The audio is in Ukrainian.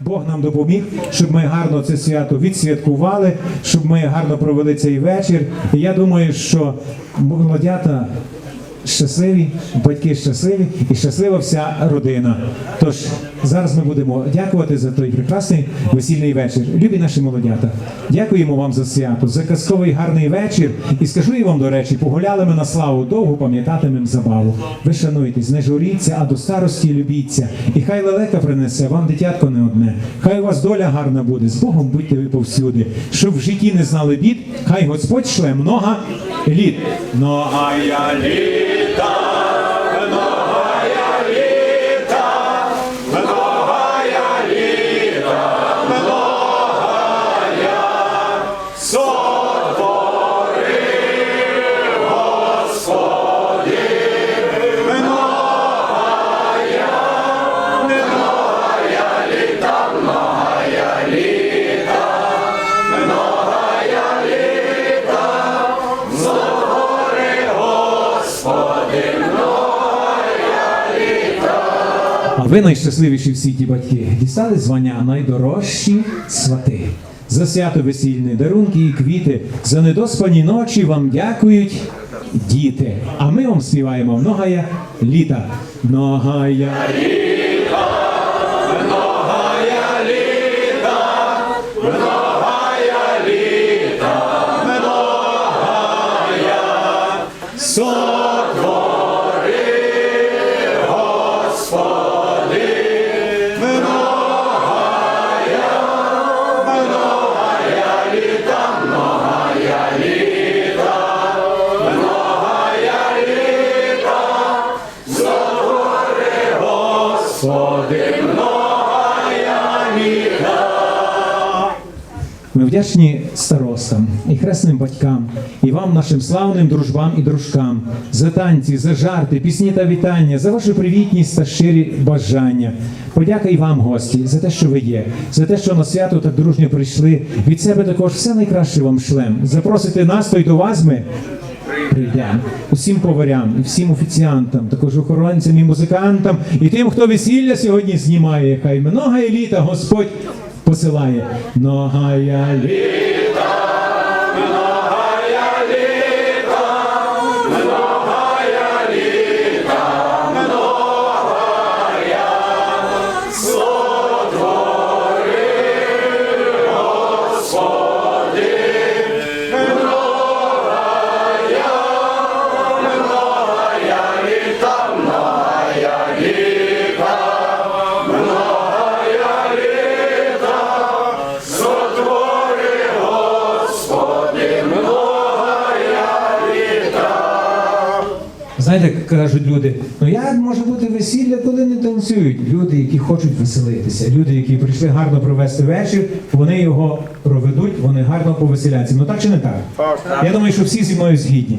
Бог нам допоміг, щоб ми гарно це свято відсвяткували, щоб ми гарно провели цей вечір. І я думаю, що молодята щасливі, батьки щасливі і щаслива вся родина. Тож зараз ми будемо дякувати за той прекрасний весільний вечір. Любі наші молодята, дякуємо вам за свято, за казковий гарний вечір. І скажу я вам, до речі, погуляли ми на славу, довго пам'ятатимем забаву. Ви шануйтесь, не журіться, а до старості любіться. І хай лелека принесе вам дитятко не одне. Хай у вас доля гарна буде. З Богом будьте ви повсюди. Щоб в житті не знали бід, хай Господь шле много літ. Многая літа, многая А ви найщасливіші в світі батьки дістали звання найдорожчі свати. За свято весільні дарунки і квіти, за недоспані ночі вам дякують діти. А ми вам співаємо многая літа. Многая літа, Господи, многая літа. Ми вдячні старостам і хресним батькам, і вам, нашим славним дружбам і дружкам, за танці, за жарти, пісні та вітання, за вашу привітність та щирі бажання. Подяка і вам, гості, за те, що ви є, за те, що на свято так дружньо прийшли. Від себе також все найкраще вам шлем. Запросите нас, то й до вас ми прийдемо. Усім поварям, і всім офіціантам, також охоронцям і музикантам, і тим, хто весілля сьогодні знімає, хай много еліта Господь посилає. Многая літа, Знаєте, як кажуть люди, ну як може бути весілля, коли не танцюють? Люди, які хочуть веселитися, люди, які прийшли гарно провести вечір, вони його проведуть, вони гарно повеселяться. Ну так чи не так? Так. Я думаю, що всі зі мною згідні.